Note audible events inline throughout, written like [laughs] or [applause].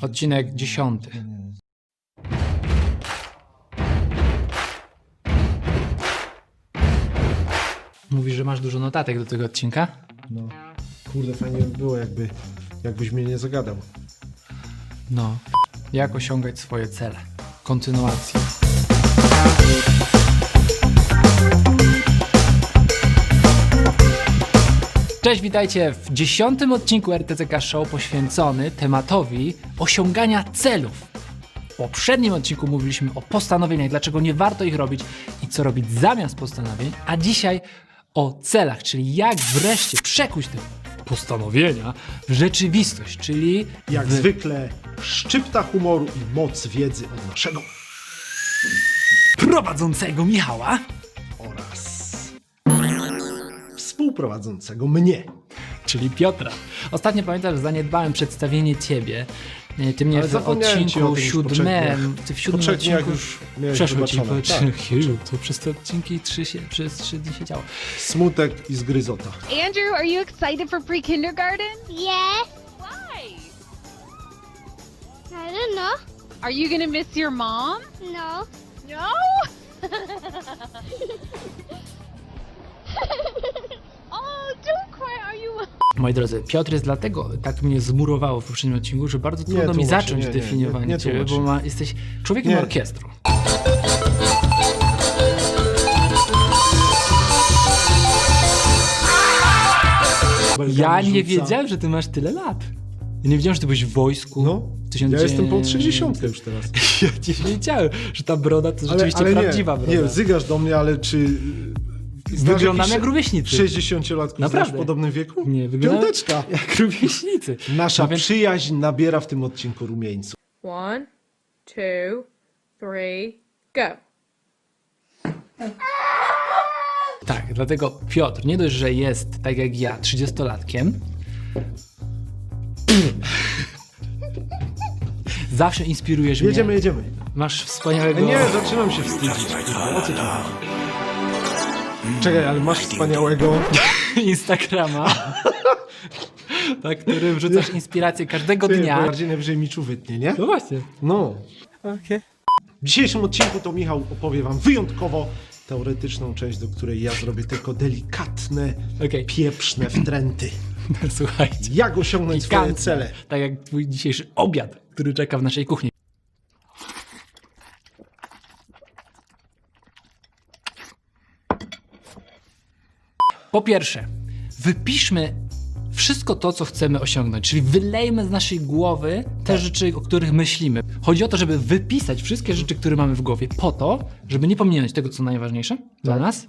Odcinek dziesiąty. Mówisz, że masz dużo notatek do tego odcinka? No, kurde, fajnie by było, jakby, jakbyś mnie nie zagadał. No. Jak osiągać swoje cele? Kontynuacja. Cześć, witajcie w dziesiątym odcinku RTCK Show poświęcony tematowi osiągania celów. W poprzednim odcinku mówiliśmy o postanowieniach, dlaczego nie warto ich robić i co robić zamiast postanowień, a dzisiaj o celach, czyli jak wreszcie przekuć te postanowienia w rzeczywistość, czyli Jak w... zwykle szczypta humoru i moc wiedzy od naszego prowadzącego Michała. oraz współprowadzącego mnie. czyli Piotra. Ostatnio pamiętam, że zaniedbałem przedstawienie ciebie. E, Ty mnie Ale w odcinku siódmym, [laughs] ty w siódmym odcinku już przeszło ci po Tak. [laughs] Jezu, to przez te odcinki trzy się, przez trzy dni się działo. Smutek i zgryzota. Andrew, are you excited for pre kindergarten? Yes. Why? I don't know. Are you gonna miss your mom? No. No? [laughs] Moi drodzy, Piotr jest dlatego tak mnie zmurowało w poprzednim odcinku, że bardzo trudno mi tłumacz zacząć nie, nie, definiowanie nie, nie ciebie, bo ma, jesteś człowiekiem orkiestru. Ja nie wiedziałem, że ty masz tyle lat. Ja nie wiedziałem, że ty byłeś w wojsku. No, ja jestem po 60 już teraz. [laughs] Ja nie wiedziałem, że ta broda to rzeczywiście ale, prawdziwa broda. Nie, zygasz do mnie, ale czy... Wyglądam jak rówieśnicy. 60-latków Naprawdę. znasz w podobnym wieku? Nie, wyglądam Piąteczka. jak rówieśnicy. Nasza No więc- przyjaźń nabiera w tym odcinku rumieńców. One, two, three, go. Tak, dlatego Piotr nie dość, że jest tak jak ja, 30-latkiem. [laughs] Zawsze inspirujesz Jedziemy, mnie. jedziemy. Masz wspaniałego... Nie, zaczynam się wstydzić. Kurde, o co ci chodzi? Czekaj, ale masz wspaniałego... [laughs] Instagrama. [laughs] na którym wrzucasz inspirację każdego Ty, dnia. Bardziej najwyżej Miczu wytnie, nie? No właśnie. No. Okay. W dzisiejszym odcinku to Michał opowie wam wyjątkowo teoretyczną część, do której ja zrobię tylko delikatne, Okej. pieprzne wtręty. [laughs] Słuchajcie. Jak osiągnąć swoje Pikantne. cele. Tak jak twój dzisiejszy obiad, który czeka w naszej kuchni. Po pierwsze, wypiszmy wszystko to, co chcemy osiągnąć, czyli wylejmy z naszej głowy te rzeczy, o których myślimy. Chodzi o to, żeby wypisać wszystkie rzeczy, które mamy w głowie, po to, żeby nie pominąć tego, co najważniejsze dla nas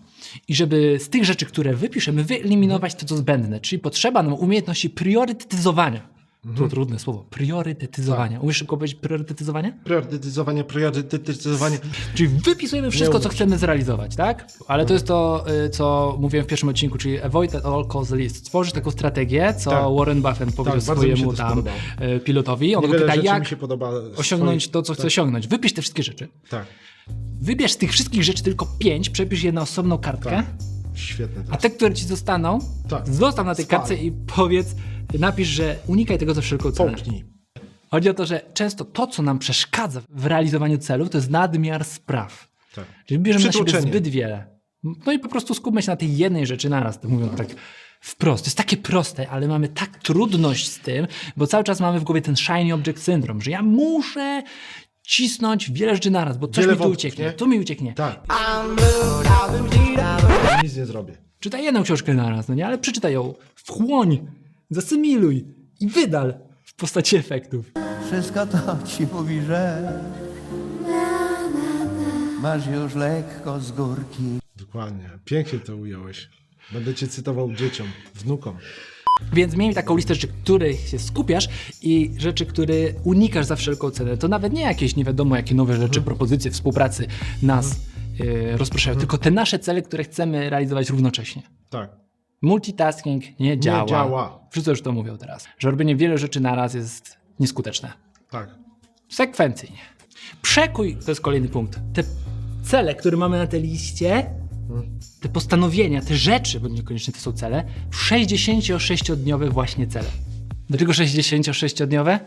i żeby z tych rzeczy, które wypiszemy, wyeliminować to, co zbędne. Czyli potrzeba nam umiejętności priorytetyzowania. To trudne słowo. Priorytetyzowania. Umiesz szybko powiedzieć priorytetyzowanie? Priorytetyzowanie, priorytetyzowanie. Czyli wypisujemy wszystko, co chcemy zrealizować, tak? Ale to jest to, y, co mówiłem w pierwszym odcinku, czyli avoid at all cost list. Stworzyć taką strategię, co Tak. Warren Buffett powiedział bardzo mi się swojemu tam y, pilotowi. On go pyta, jak się podoba z osiągnąć to, co chce tak, osiągnąć. Wypisz te wszystkie rzeczy. Tak, Wybierz z tych wszystkich rzeczy tylko pięć, przepisz je na osobną kartkę, tak. Świetne a te, które ci zostaną, Tak. zostaw na tej Spal. kartce i powiedz, napisz, że unikaj tego za wszelką cenę. Pomknij. Chodzi o to, że często to, co nam przeszkadza w realizowaniu celów, to jest nadmiar spraw. Tak. Czyli bierzemy na siebie zbyt wiele. No i po prostu skupmy się na tej jednej rzeczy naraz, to mówiąc tak wprost. To jest takie proste, ale mamy tak trudność z tym, bo cały czas mamy w głowie ten shiny object syndrome, że ja muszę cisnąć wiele rzeczy naraz, bo coś Wiele mi tu wątków, ucieknie, nie? tu mi ucieknie. Tak. Nic nie zrobię. Czytaj jedną książkę naraz, no nie? Ale przeczytaj ją, wchłoń, zasymiluj i wydal w postaci efektów. Wszystko to ci mówi, że masz już lekko z górki. Dokładnie. Pięknie to ująłeś. Będę cię cytował dzieciom, wnukom. Więc miej taką listę rzeczy, których się skupiasz i rzeczy, które unikasz za wszelką cenę. To nawet nie jakieś nie wiadomo jakie nowe rzeczy, Mhm. propozycje współpracy nas yy, rozpraszają, tylko te nasze cele, które chcemy realizować równocześnie. Tak. Multitasking nie działa. działa. Wszyscy już to mówią teraz. Że robienie wiele rzeczy naraz jest nieskuteczne. Tak. Sekwencyjnie. Przekuj, to jest kolejny punkt, te cele, które mamy na tej liście, te postanowienia, te rzeczy, bo niekoniecznie to są cele, w 66-dniowe właśnie cele. Dlaczego 66-dniowe?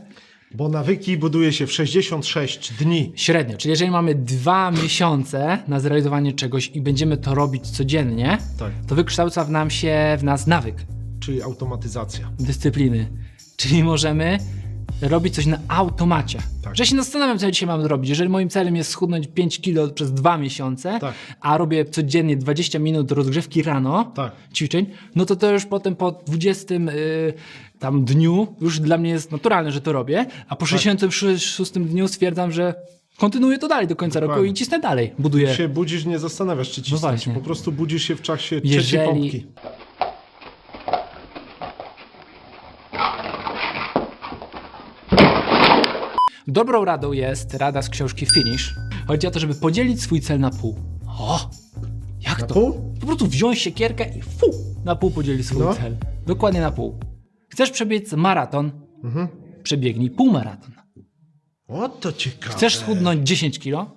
Bo nawyki buduje się w 66 dni. Średnio, czyli jeżeli mamy dwa miesiące na zrealizowanie czegoś i będziemy to robić codziennie, Tak. to wykształca w nam się w nas nawyk, Czyli automatyzacja. dyscypliny. Czyli możemy robić coś na automacie. Tak. Że się zastanawiam, co ja dzisiaj mam zrobić. Jeżeli moim celem jest schudnąć 5 kilo przez dwa miesiące, Tak. a robię codziennie 20 minut rozgrzewki rano, Tak. ćwiczeń, no to to już potem po 20 y, tam dniu już dla mnie jest naturalne, że to robię, a Tak. po 66 dniu stwierdzam, że kontynuuję to dalej do końca roku Dokładnie. i cisnę dalej. Buduję. się budzisz, nie zastanawiasz, czy cisnąć. No właśnie. po prostu budzisz się w czasie trzeciej Jeżeli- pompki. Dobrą radą jest rada z książki Finish. Chodzi o to, żeby podzielić swój cel na pół. O! Jak Na to? pół? Po prostu wziąć siekierkę i fu! Na pół podzielić swój No. cel. Dokładnie na pół. Chcesz przebiec maraton? Mhm. Przebiegnij półmaraton. O, to ciekawe. Chcesz schudnąć 10 kilo?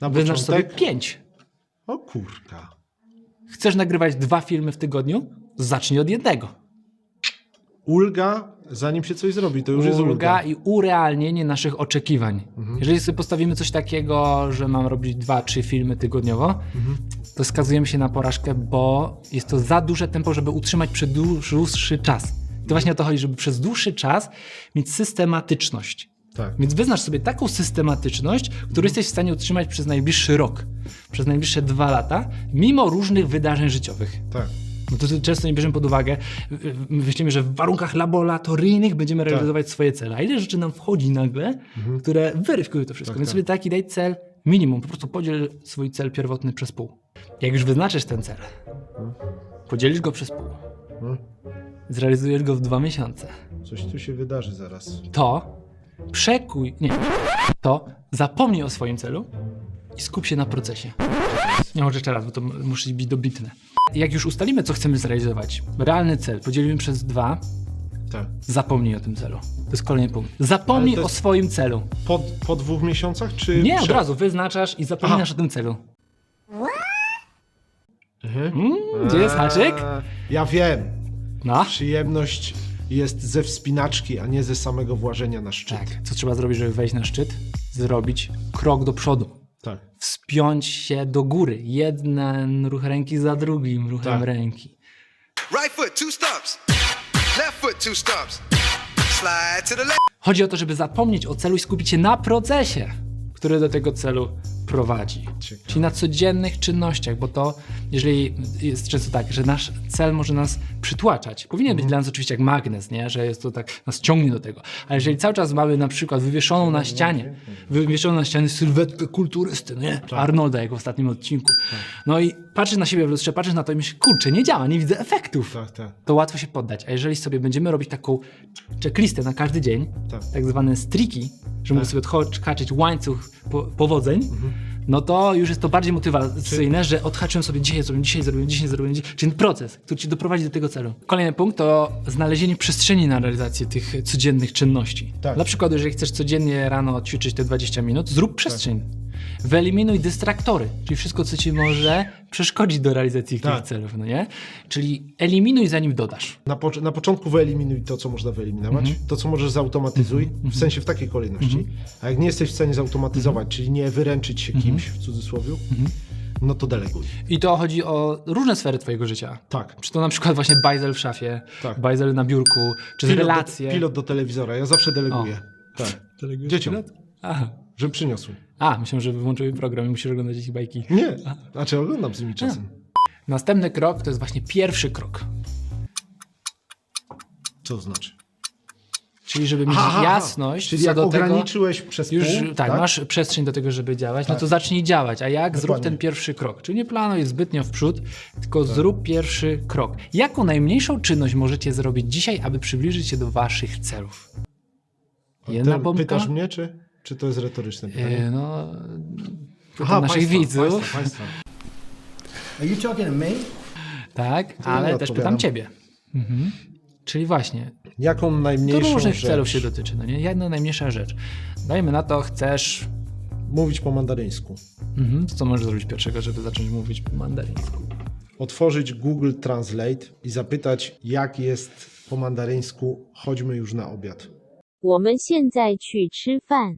Na Wyznacz sobie początek? 5. O kurka. Chcesz nagrywać dwa filmy w tygodniu? Zacznij od jednego. Ulga, zanim się coś zrobi, to już jest ulga. I urealnienie naszych oczekiwań. Jeżeli sobie postawimy coś takiego, że mam robić dwa, trzy filmy tygodniowo, to skazujemy się na porażkę, bo jest to za duże tempo, żeby utrzymać przez dłuż- dłuższy czas. To właśnie o to chodzi, żeby przez dłuższy czas mieć systematyczność. Tak. Więc wyznacz sobie taką systematyczność, którą jesteś w stanie utrzymać przez najbliższy rok, przez najbliższe dwa lata, mimo różnych wydarzeń życiowych. Tak. No to często nie bierzemy pod uwagę, myślimy, że w warunkach laboratoryjnych będziemy realizować swoje cele. A ile rzeczy nam wchodzi nagle, które weryfikują to wszystko. Tak, Więc tak. sobie taki daj cel minimum, po prostu podziel swój cel pierwotny przez pół. Jak już wyznaczysz ten cel, podzielisz go przez pół, Hmm. Zrealizujesz go w dwa miesiące, Coś tu się wydarzy zaraz. to przekuj, nie, to zapomnij o swoim celu i skup się na procesie. Nie może jeszcze raz, bo to m- musi być dobitne. Jak już ustalimy, co chcemy zrealizować, realny cel podzielimy przez dwa, Tak. zapomnij o tym celu. To jest kolejny punkt. Zapomnij Ale to o jest- swoim celu. Po, po dwóch miesiącach, czy... Nie, od przed? razu wyznaczasz i zapominasz o tym celu. Mhm. Mm, gdzie jest haczyk? Eee, Ja wiem. No. Przyjemność jest ze wspinaczki, a nie ze samego włażenia na szczyt. Tak. Co trzeba zrobić, żeby wejść na szczyt? Zrobić krok do przodu. Tak. Wspiąć się do góry. Jeden ruch ręki za drugim ruchem Tak. ręki. Right foot, two stumps. Left foot, two stumps. Slide to the left. Chodzi o to, żeby zapomnieć o celu i skupić się na procesie, który do tego celu prowadzi. Ciekawe. Czyli na codziennych czynnościach, bo to, jeżeli jest często tak, że nasz cel może nas przytłaczać. Powinien być dla nas oczywiście jak magnes, nie? że jest to tak, nas ciągnie do tego. Ale jeżeli cały czas mamy na przykład wywieszoną na ścianie, wywieszoną na ścianie sylwetkę kulturysty, no nie? Arnolda, jak w ostatnim odcinku. No i patrzysz na siebie w lustrze, patrzysz na to i myślisz, kurczę, nie działa, nie widzę efektów Tak, tak. to łatwo się poddać. A jeżeli sobie będziemy robić taką checklistę na każdy dzień, Tak. tak, zwane striki, że mogę sobie odhaczyć łańcuch po, powodzeń, no to już jest to bardziej motywacyjne, że odhaczyłem sobie dzisiaj zrobię, dzisiaj zrobię, dzisiaj zrobię, dzisiaj. czyli ten proces, który ci doprowadzi do tego celu. Kolejny punkt to znalezienie przestrzeni na realizację tych codziennych czynności. Tak. Dla przykładu, jeżeli chcesz codziennie rano ćwiczyć te 20 minut, zrób przestrzeń. Wyeliminuj dystraktory, czyli wszystko, co ci może przeszkodzić do realizacji Tak. tych celów, no nie? Czyli eliminuj zanim dodasz. Na, pocz- na początku wyeliminuj to, co można wyeliminować, Mhm. to, co możesz zautomatyzuj, w sensie w takiej kolejności. A jak nie jesteś w stanie zautomatyzować, Mhm. czyli nie wyręczyć się kimś, w cudzysłowie, no to deleguj. I to chodzi o różne sfery twojego życia. Tak. Czy to na przykład właśnie bajzel w szafie, Tak. bajzel na biurku, czy Pilot relacje. Do, pilot do telewizora, ja zawsze deleguję. Tak. Delegujesz Dzieciom, pilot? Aha. Żeby przyniosły. A, myślę, że wyłączyły program i musisz oglądać ich bajki. Nie, znaczy oglądam z nimi czasem. Następny krok to jest właśnie pierwszy krok. Co to znaczy? Czyli żeby mieć Aha, aha, jasność Czyli co jak do tego. ograniczyłeś przez Już pół, tak, masz przestrzeń do tego, żeby działać, no to zacznij działać. A jak? Zrób Dokładnie. ten pierwszy krok. Czyli nie planuj zbytnio w przód, tylko zrób pierwszy krok. Jaką najmniejszą czynność możecie zrobić dzisiaj, aby przybliżyć się do waszych celów? Jedna Ty pompka? pytasz mnie, czy, czy to jest retoryczne pytanie? E, no, pytam naszych państwa, widzów. Państwa, państwa. Are you talking to me? Tak, ja ale nie też odpowiadam. pytam ciebie. Mhm. Czyli właśnie, Jaką to najmniejszą różnych rzecz? celów się dotyczy, no nie? Jedna najmniejsza rzecz. Dajmy na to, chcesz... Mówić po mandaryńsku. Mhm. Co możesz zrobić pierwszego, żeby zacząć mówić po mandaryńsku? Otworzyć Google Translate i zapytać, jak jest po mandaryńsku chodźmy już na obiad. 我们现在去吃饭。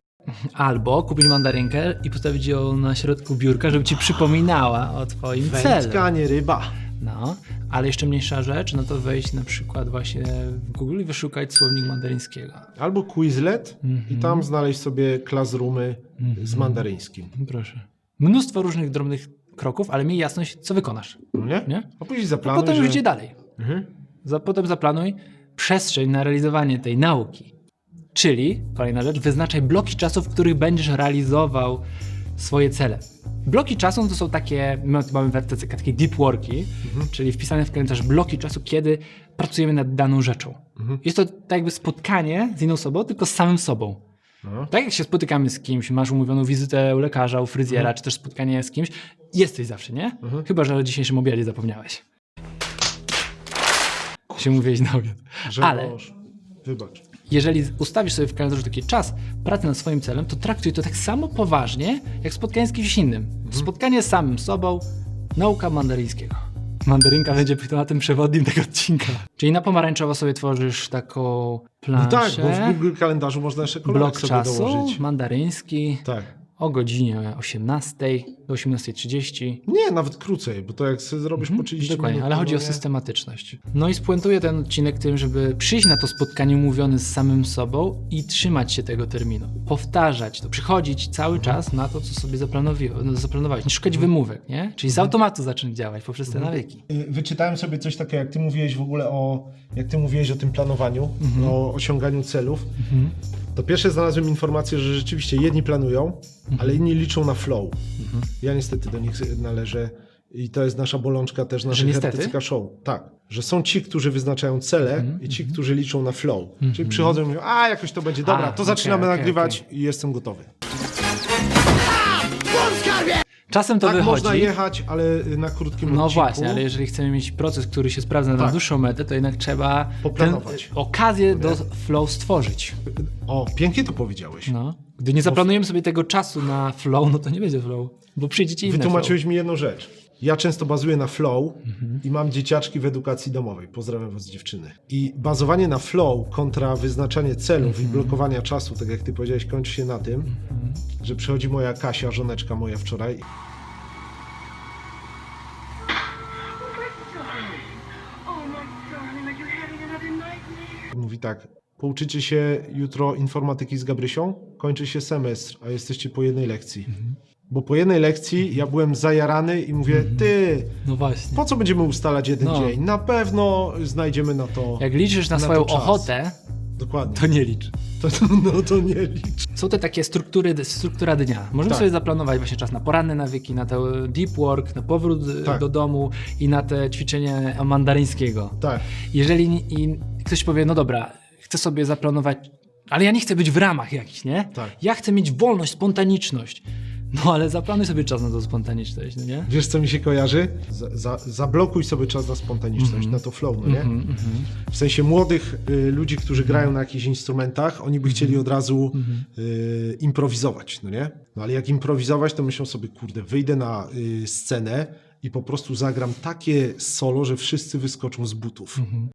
Albo kupić mandarynkę i postawić ją na środku biurka, żeby ci przypominała o twoim celu. Wędka, nie ryba. No, ale jeszcze mniejsza rzecz, no to wejść na przykład właśnie w Google i wyszukać słownik mandaryńskiego. Albo Quizlet i tam znaleźć sobie classroomy z mandaryńskim. Proszę. Mnóstwo różnych drobnych kroków, ale miej jasność, co wykonasz. No nie? Nie? A później zaplanuj, potem że... już idzie dalej. Mhm. Za, potem zaplanuj przestrzeń na realizowanie tej nauki. Czyli, kolejna rzecz, wyznaczaj bloki czasu, w których będziesz realizował swoje cele. Bloki czasu no to są takie, my mamy w RTC takie deep worki, czyli wpisane w kalendarz bloki czasu, kiedy pracujemy nad daną rzeczą. Jest to tak jakby spotkanie z inną osobą, tylko z samym sobą. No. Tak jak się spotykamy z kimś, masz umówioną wizytę u lekarza, u fryzjera, czy też spotkanie z kimś, jesteś zawsze, nie? Chyba, że o dzisiejszym obiadzie zapomniałeś. Się mówiłeś na obiad. Że Ale. Wybacz. Jeżeli ustawisz sobie w kalendarzu taki czas pracy nad swoim celem, to traktuj to tak samo poważnie, jak spotkanie z kimś innym. Spotkanie z samym sobą, nauka mandaryńskiego. Mandarynka będzie tematem przewodnim tego odcinka. Czyli na pomarańczowo sobie tworzysz taką No planszę, tak, bo w Google kalendarzu można jeszcze kolorek blok sobie czasu, dołożyć. mandaryński, Tak. O godzinie 18 do 18.30. Nie, nawet krócej, bo to jak sobie zrobisz po 30 Mhm, Dokładnie, minut, ale no chodzi o nie? systematyczność. No i spuentuję ten odcinek tym, żeby przyjść na to spotkanie umówione z samym sobą i trzymać się tego terminu. Powtarzać to, przychodzić cały Mhm. czas na to, co sobie zaplanowi- no, zaplanowałeś. Nie szukać wymówek, nie? Czyli Mhm. z automatu zacząć działać poprzez te nawyki. Y, Wyczytałem sobie coś takiego, jak ty mówiłeś w ogóle o, jak ty mówiłeś o tym planowaniu, Mhm. o osiąganiu celów. To pierwsze znalazłem informację, że rzeczywiście jedni planują, Mhm. ale inni liczą na flow. Ja niestety do nich należę i to jest nasza bolączka też naszych? RTCK show. Tak, że są ci, którzy wyznaczają cele Mhm, i ci, którzy liczą na flow. Czyli przychodzą i mówią, a jakoś to będzie, dobra, A, to okej, zaczynamy okej, nagrywać i jestem gotowy. Czasem to tak wychodzi. można jechać, ale na krótkim No odcinku. właśnie, ale jeżeli chcemy mieć proces, który się sprawdza na Tak. dłuższą metę, to jednak trzeba tę Poplanować. okazję do flow stworzyć. O, pięknie to powiedziałeś. No. Gdy nie zaplanujemy sobie tego czasu na flow, no to nie będzie flow, bo przyjdzie ci inne flow. Wytłumaczyłeś mi jedną rzecz. Ja często bazuję na flow Mhm. i mam dzieciaczki w edukacji domowej. Pozdrawiam was dziewczyny. I bazowanie na flow kontra wyznaczanie celów Mhm. i blokowania czasu, tak jak ty powiedziałeś, kończy się na tym, że przychodzi moja Kasia, żoneczka moja wczoraj. Mówi tak, pouczycie się jutro informatyki z Gabrysią, kończy się semestr, a jesteście po jednej lekcji. Mhm. Bo po jednej lekcji ja byłem zajarany i mówię, ty, No właśnie. po co będziemy ustalać jeden No. dzień? Na pewno znajdziemy na to. Jak liczysz na, Na swoją to czas. ochotę, Dokładnie. to nie licz. To, no to nie licz. Są te takie struktury, struktura dnia. Możemy Tak. sobie zaplanować właśnie czas na poranne nawyki, na to deep work, na powrót e, Tak. do domu i na te ćwiczenie mandaryńskiego. Tak. Jeżeli ni- i ktoś powie, no dobra, chcę sobie zaplanować, ale ja nie chcę być w ramach jakichś, nie? Tak. Ja chcę mieć wolność, spontaniczność. No ale zaplanuj sobie czas na tą spontaniczność, no nie? Wiesz, co mi się kojarzy? Za, za, zablokuj sobie czas na spontaniczność, Mhm. na to flow, no nie? W sensie młodych y, ludzi, którzy Mhm. grają na jakichś instrumentach, oni by chcieli od razu y, improwizować, no nie? No ale jak improwizować, to myślą sobie, kurde, wyjdę na y, scenę i po prostu zagram takie solo, że wszyscy wyskoczą z butów. Mhm.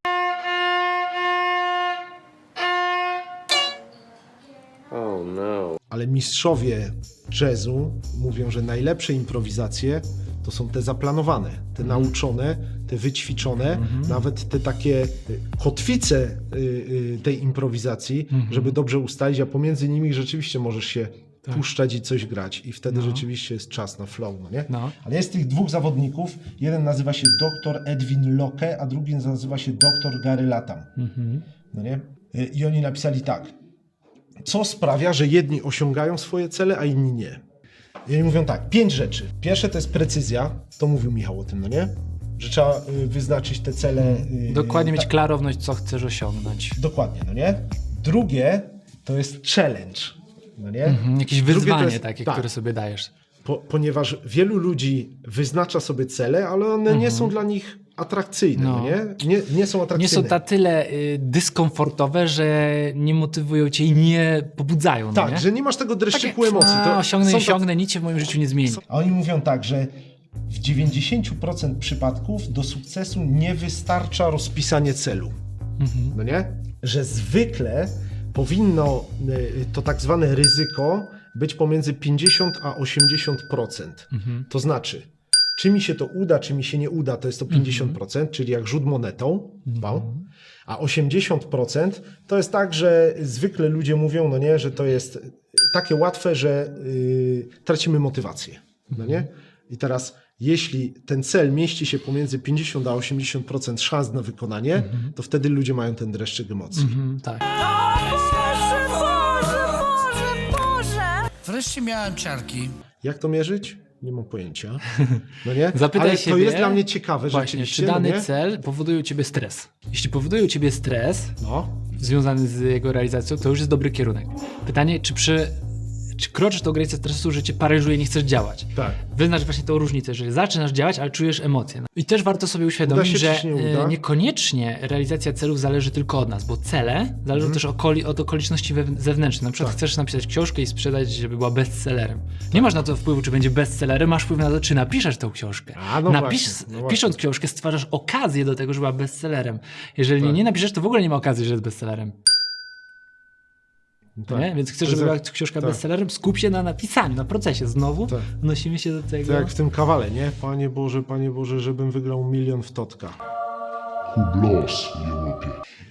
Ale mistrzowie jazzu mówią, że najlepsze improwizacje to są te zaplanowane, te nauczone, te wyćwiczone, nawet te takie y, kotwice y, y, tej improwizacji, żeby dobrze ustalić, a pomiędzy nimi rzeczywiście możesz się puszczać i coś grać. I wtedy rzeczywiście jest czas na flow, no nie? No. Ale jest tych dwóch zawodników, jeden nazywa się dr Edwin Locke, a drugi nazywa się dr Gary Latam, no nie? I oni napisali tak, co sprawia, że jedni osiągają swoje cele, a inni nie. I oni mówią tak, pięć rzeczy. Pierwsze to jest precyzja, to mówił Michał o tym, no nie? Że trzeba y, wyznaczyć te cele. y, Dokładnie mieć tak, klarowność, co chcesz osiągnąć. Dokładnie, no nie? Drugie to jest challenge, no nie? Mhm, Jakieś Drugie to wyzwanie jest- takie, tak. które sobie dajesz. Po, ponieważ wielu ludzi wyznacza sobie cele, ale one nie są dla nich atrakcyjne, no. Mhm. Nie? nie? Nie są Nie atrakcyjne. są na tyle y, dyskomfortowe, że nie motywują cię i nie pobudzają. no Tak, nie? że nie masz tego dreszczyku Takie, emocji. A, osiągnę, nie tacy- osiągnę, nic się w moim życiu nie zmieni. A oni mówią tak, że w 90% przypadków do sukcesu nie wystarcza rozpisanie celu. Mhm. No nie? Że zwykle powinno y, to tak zwane ryzyko być pomiędzy 50 a 80%. To znaczy, czy mi się to uda, czy mi się nie uda, to jest to 50%, czyli jak rzut monetą, wow. a 80% to jest tak, że zwykle ludzie mówią, no nie, że to jest takie łatwe, że y, tracimy motywację, no nie? I teraz, jeśli ten cel mieści się pomiędzy 50 a 80% szans na wykonanie, to wtedy ludzie mają ten dreszczyk emocji. Mhm, tak. Wreszcie miałem ciarki. Jak to mierzyć? Nie mam pojęcia. [laughs] No nie? Zapytaj Ale to siebie, jest dla mnie ciekawe Właśnie, czy dany no cel powoduje u ciebie stres? Jeśli powoduje u ciebie stres No, związany z jego realizacją, to już jest dobry kierunek. Pytanie, czy przy kroczysz tą granicę stresu, że cię paraliżuje, nie chcesz działać? tak. Wyznacz właśnie tą różnicę, że zaczynasz działać, ale czujesz emocje. No. I też warto sobie uświadomić, się, że nie e, niekoniecznie realizacja celów zależy tylko od nas, bo cele zależą Mhm. też okoli, od okoliczności zewnętrznych. Na przykład Tak. chcesz napisać książkę i sprzedać, żeby była bestsellerem. Nie masz na to wpływu, czy będzie bestsellerem, masz wpływ na to, czy napiszesz tą książkę. A, no Napisz, właśnie, no właśnie. pisząc książkę stwarzasz okazję do tego, żeby była bestsellerem. Jeżeli Tak. nie napiszesz, to w ogóle nie ma okazji, że jest bestsellerem. Tak. Nie? Więc chcesz, żeby była jak- książka tak. bestsellerem, skup się na napisaniu, na procesie. Znowu Tak. nosimy się do tego. To jak w tym kawale, nie? Panie Boże, Panie Boże, żebym wygrał milion w totka.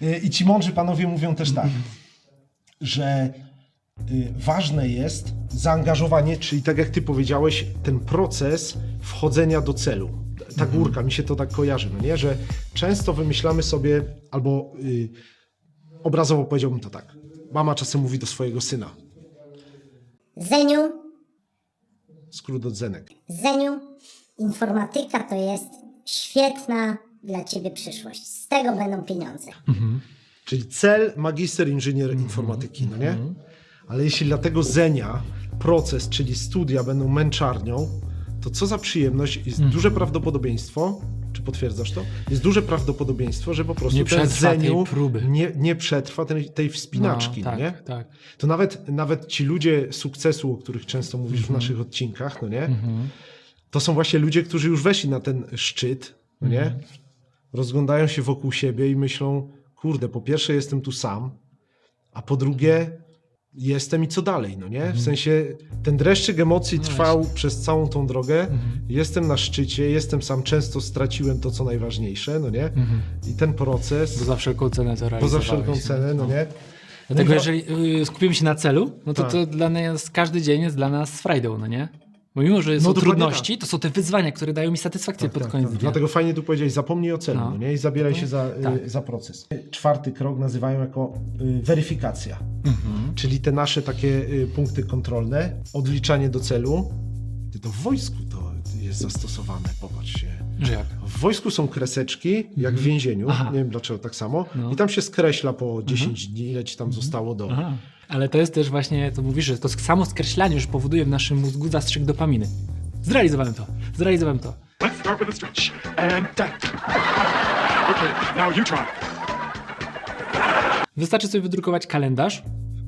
Y, I ci mądrzy panowie mówią też tak, że y, ważne jest zaangażowanie, czyli tak jak ty powiedziałeś, ten proces wchodzenia do celu. Ta górka, mi się to tak kojarzy, no nie? Że często wymyślamy sobie, albo y, obrazowo powiedziałbym to tak. Mama czasem mówi do swojego syna, Zeniu, skrót od zenek. Zeniu, informatyka to jest świetna dla ciebie przyszłość. Z tego będą pieniądze. Czyli cel magister inżynier informatyki, no nie? Ale jeśli dla tego zenia proces, czyli studia będą męczarnią, to co za przyjemność, jest duże prawdopodobieństwo, czy potwierdzasz to? Jest duże prawdopodobieństwo, że po prostu Nie ten zeniu próby. Nie, nie przetrwa tej, tej wspinaczki, no, no, tak, nie? tak. To nawet, nawet ci ludzie sukcesu, o których często mówisz w naszych odcinkach, no nie? To są właśnie ludzie, którzy już weszli na ten szczyt, no nie? Rozglądają się wokół siebie i myślą, kurde, po pierwsze jestem tu sam, a po drugie jestem i co dalej, no nie? W sensie ten dreszczyk emocji trwał przez całą tą drogę, jestem na szczycie, jestem sam, często straciłem to, co najważniejsze, no nie? I ten proces, Bo za wszelką cenę to realizowałeś. wszelką cenę, no nie? Dlatego No jeżeli y, skupimy się na celu, no to, Tak. to dla nas każdy dzień jest dla nas frajdą, no nie? Bo mimo, że są No trudności, to są te wyzwania, które dają mi satysfakcję pod Tak, koniec tak. dnia. Dlatego fajnie tu powiedziałeś, zapomnij o celu, No. no. nie? I zabieraj się za, y, Tak. za proces. Czwarty krok nazywają jako y, weryfikacja. Mhm. Czyli te nasze takie y, punkty kontrolne, odliczanie do celu. To w wojsku to jest zastosowane, popatrz się. Że jak? W wojsku są kreseczki, jak w więzieniu, Mhm. Aha. nie wiem dlaczego tak samo, No. i tam się skreśla po 10 dni, ile ci tam zostało do... Aha. Ale to jest też właśnie, to mówisz, że to samo skreślanie już powoduje w naszym mózgu zastrzyk dopaminy. Zrealizowałem to, zrealizowałem to. Let's start with a stretch and that. Okay, now you try. Wystarczy sobie wydrukować kalendarz,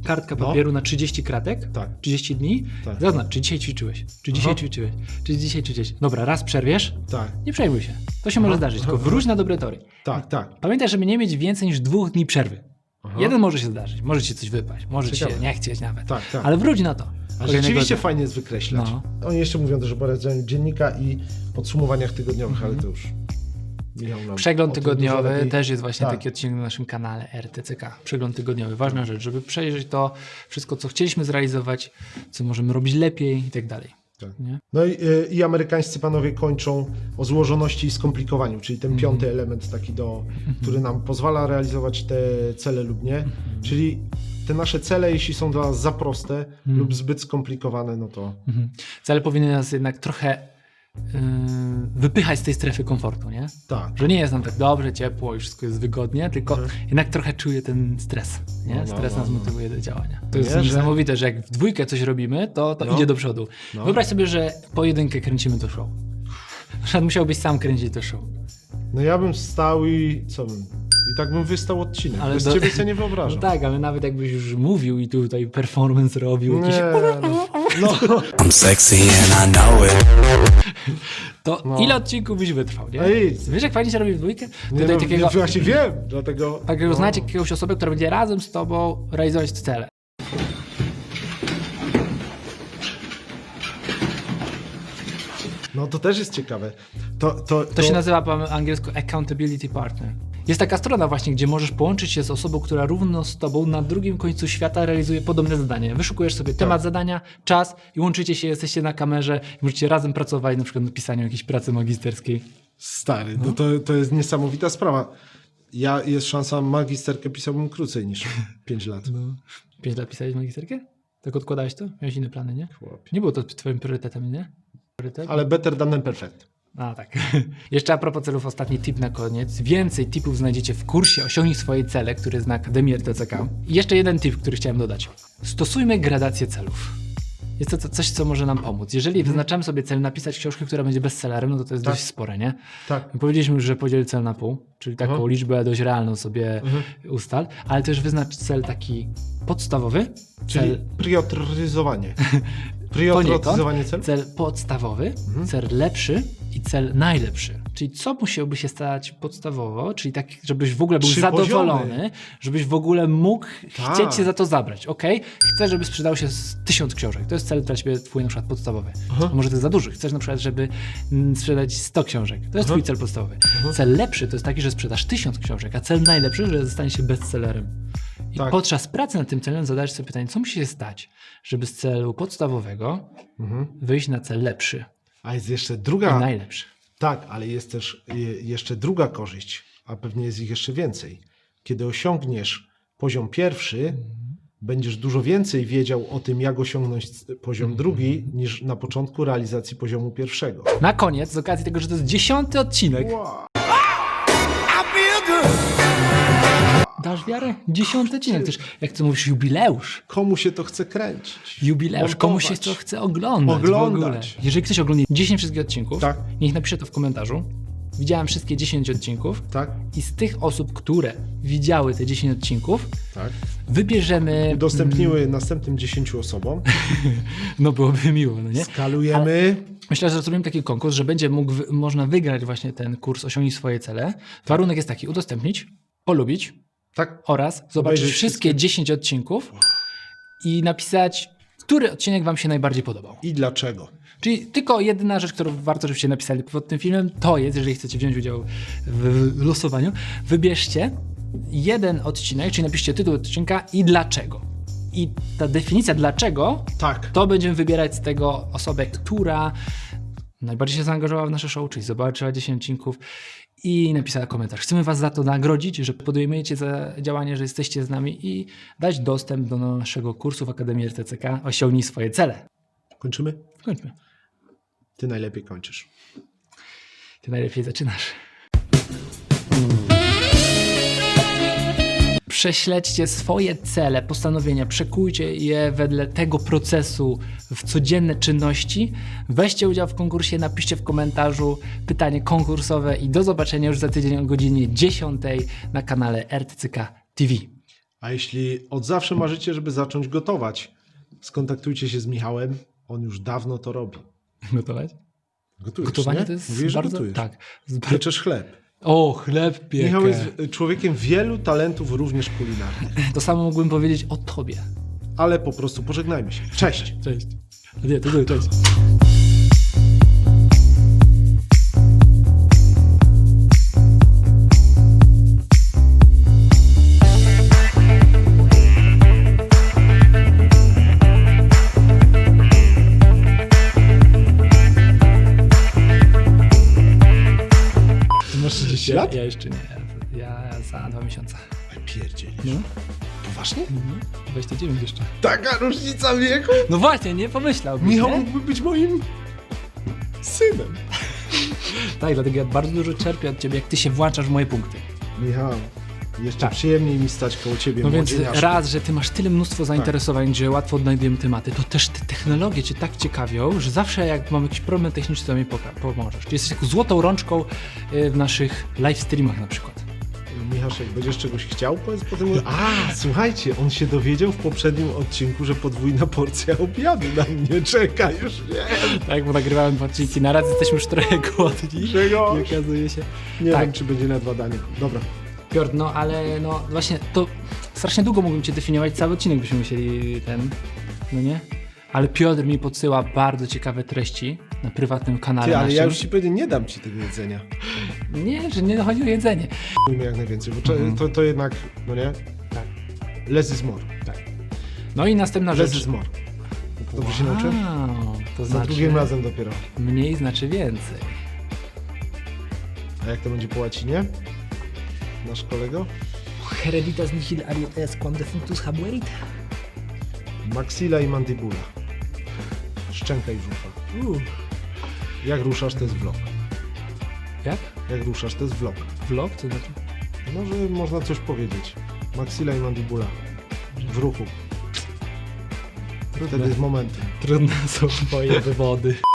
kartka No. papieru na 30 kratek, Tak. 30 dni. Tak. Zaznacz, czy dzisiaj ćwiczyłeś, czy dzisiaj Aha. ćwiczyłeś, czy dzisiaj ćwiczyłeś. Dobra, raz przerwiesz, Tak, nie przejmuj się. To się może zdarzyć, tylko wróć na dobre tory. tak, tak. Pamiętaj, żeby nie mieć więcej niż dwóch dni przerwy. Jeden może się zdarzyć, może ci coś wypaść, może ci się Ciekawe. nie chcieć nawet. Tak, tak. Ale wróć na to. A rzeczywiście dnia. fajnie jest wykreślać. No. Oni jeszcze mówią też o prowadzeniu dziennika i podsumowaniach tygodniowych, ale to już Mhm. Przegląd tygodniowy lepiej- też jest właśnie Tak. taki odcinek na naszym kanale RTCK. Przegląd tygodniowy, ważna rzecz, żeby przejrzeć to wszystko, co chcieliśmy zrealizować, co możemy robić lepiej i tak dalej. Tak. No i, y, i amerykańscy panowie kończą o złożoności i skomplikowaniu, czyli ten Mhm. piąty element taki, do, który nam pozwala realizować te cele lub nie. Mhm. Czyli te nasze cele, jeśli są dla nas za proste lub zbyt skomplikowane, no to Mhm. Cele powinny nas jednak trochę wypychać z tej strefy komfortu, nie? tak. Że nie jest nam tak dobrze, ciepło i wszystko jest wygodnie, tylko jednak trochę czuję ten stres. Nie? Mhm. No, no, stres no, nas no. motywuje do działania. To jest Nie, niesamowite, że jak w dwójkę coś robimy, to, to No. idzie do przodu. No. Wyobraź sobie, że pojedynkę kręcimy to show. Przykład musiałbyś sam kręcić to show. No ja bym stał i co bym? I tak bym wystał odcinek. Ale Bez do- ciebie sobie nie [laughs] No wyobrażam. tak, ale nawet jakbyś już mówił i tutaj performance robił, jakiś... Nie, no. [laughs] No, I'm sexy and I know it. To ile odcinków byś wytrwał, nie? Ej. Wiesz, jak fajnie się robi w dwójkę? nie, no, takiego, nie, właśnie wiem, dlatego... takiego znajdź jakiegoś osobę, która będzie razem z tobą realizować cele. No to też jest ciekawe. To, to, To się nazywa po angielsku accountability partner. Jest taka strona właśnie, gdzie możesz połączyć się z osobą, która równo z tobą na drugim końcu świata realizuje podobne zadanie. Wyszukujesz sobie temat zadania, czas i łączycie się, jesteście na kamerze i możecie razem pracować na przykład nad pisaniem jakiejś pracy magisterskiej. Stary, no to, to jest niesamowita sprawa. Ja jest szansa, magisterkę pisałbym krócej niż [laughs] 5 lat. No. Pięć lat pisałeś magisterkę? Tak odkładałeś to? Miałeś inne plany, nie? Chłopie. Nie było to twoim priorytetem, nie? Priorytet? Ale better than perfect. A, tak. [laughs] Jeszcze a propos celów, ostatni tip na koniec. Więcej tipów znajdziecie w kursie Osiągnij swoje cele, który jest na Akademii RTCK. I jeszcze jeden tip, który chciałem dodać. Stosujmy gradację celów. Jest to co- coś, co może nam pomóc. Jeżeli wyznaczamy sobie cel napisać książkę, która będzie bestsellerem, no to to jest Tak. dość spore, nie? Tak. My Powiedzieliśmy już, że podziel cel na pół, czyli taką liczbę dość realną sobie ustal, ale też wyznacz cel taki podstawowy, Czyli cel prioryzowanie. poniekąd, [laughs] celu? cel podstawowy, Mhm. cel lepszy i cel najlepszy. Czyli co musiałby się stać podstawowo, czyli tak, żebyś w ogóle był Trzy zadowolony, poziomy. żebyś w ogóle mógł Tak. chcieć się za to zabrać, ok? Chcę, żeby sprzedało się tysiąc książek. To jest cel dla ciebie twój na przykład podstawowy. A może to jest za duży. Chcesz na przykład, żeby sprzedać 100 książek. To jest twój cel podstawowy. Cel lepszy to jest taki, że sprzedasz tysiąc książek, a cel najlepszy, że zostanie się bestsellerem. I Tak. podczas pracy nad tym celem zadajesz sobie pytanie, co musi się stać, żeby z celu podstawowego Mhm. wyjść na cel lepszy A jest jeszcze i druga. najlepszy. Tak, ale jest też jeszcze druga korzyść, a pewnie jest ich jeszcze więcej. Kiedy osiągniesz poziom pierwszy, będziesz dużo więcej wiedział o tym, jak osiągnąć poziom drugi, niż na początku realizacji poziomu pierwszego. Na koniec, z okazji tego, że to jest dziesiąty odcinek. Dasz wiarę? Dziesiąty odcinek. Też, jak ty mówisz, jubileusz. Komu się to chce kręcić? Jubileusz. Komuś się Montować. to chce oglądać. Oglądać. Jeżeli ktoś ogląda 10 wszystkich odcinków, Tak. niech napisze to w komentarzu. Widziałem wszystkie 10 odcinków Tak? i z tych osób, które widziały te 10 odcinków, Tak. wybierzemy... Udostępniły następnym 10 osobom. [laughs] No byłoby miło, no nie? Skalujemy. Myślę, że zrobimy taki konkurs, że będzie mógł, można wygrać właśnie ten kurs Osiągnij swoje cele. Warunek jest taki, udostępnić, polubić Tak. oraz zobaczyć Obejrzeć wszystkie wszystkie. 10 odcinków i napisać, który odcinek wam się najbardziej podobał. I dlaczego? Czyli tylko jedyna rzecz, którą warto, żebyście napisali pod tym filmem, to jest, jeżeli chcecie wziąć udział w losowaniu, wybierzcie jeden odcinek, czyli napiszcie tytuł odcinka i dlaczego. I ta definicja dlaczego Tak. to będziemy wybierać z tego osobę, która najbardziej się zaangażowała w nasze show, czyli zobaczyła 10 odcinków i napisała komentarz. Chcemy Was za to nagrodzić, że podejmujecie za działanie, że jesteście z nami i dać dostęp do naszego kursu w Akademii RTCK Osiągnij swoje cele. Kończymy? Kończmy. Ty najlepiej kończysz. Ty najlepiej zaczynasz. Prześledźcie swoje cele, postanowienia, przekujcie je wedle tego procesu w codzienne czynności. Weźcie udział w konkursie, napiszcie w komentarzu pytanie konkursowe i do zobaczenia już za tydzień o godzinie 10 na kanale RTCK TV. A jeśli od zawsze marzycie, żeby zacząć gotować, skontaktujcie się z Michałem. On już dawno to robi. Gotować? Gotujesz, Gotowanie nie? to jest Mówisz, bardzo... gotujesz. Tak. Pieczesz chleb. O, chleb piekę. Michał jest człowiekiem wielu talentów, również kulinarnych. [laughs] To samo mógłbym powiedzieć o tobie. Ale po prostu pożegnajmy się. Cześć! Cześć. Nie, to cześć. 15 lat? Ja jeszcze nie. Ja za dwa miesiące. Oj, Pierdzielisz. No. Poważnie? Mhm. 29 jeszcze. Taka różnica wieku? No właśnie, nie pomyślałbym. Michał mógłby być moim synem. [laughs] tak, dlatego ja bardzo dużo czerpię od ciebie, jak ty się włączasz w moje punkty. Michał, jeszcze Tak. przyjemniej mi stać koło ciebie, No więc raz, że ty masz tyle mnóstwo zainteresowań, że łatwo odnajdujemy tematy, to też te technologie cię tak ciekawią, że zawsze jak mam jakiś problem techniczny, to mi pomożesz. Jesteś taką złotą rączką y, w naszych live streamach na przykład. Michaszek, będziesz czegoś chciał? Powiedz potem. A, słuchajcie, on się dowiedział w poprzednim odcinku, że podwójna porcja obiadu na mnie czeka. Już wiem. Tak, bo nagrywałem dwa odcinki na raz, jesteśmy już trochę głodni. Grzegorz. I okazuje się. Nie Tak. wiem, czy będzie na dwa dania. Dobra. Piotr, no ale no właśnie to strasznie długo mógłbym cię definiować, cały odcinek byśmy musieli ten, no nie? Ale Piotr mi podsyła bardzo ciekawe treści na prywatnym kanale Ty, ale naszym. ja już ci powiedziałem, nie dam ci tego jedzenia. Nie, że nie chodzi o jedzenie. Mówimy jak najwięcej, bo cze- to, to jednak, no nie? Tak. Less is more. No i następna Less rzecz. is more. Dobrze się nauczyłem? Wow, to Za znaczy drugim razem dopiero. mniej znaczy więcej. A jak to będzie po łacinie? Nasz kolego? Hereditas nihil arietes quam defunctus habuerit. Maxilla i mandibula. Szczęka i brzucha. Jak ruszasz, to jest vlog. Jak? Jak ruszasz, to jest vlog. Vlog? To znaczy? Może można coś powiedzieć. Maxilla i mandibula. W ruchu. Wtedy jest momentem. Trudne są twoje wywody.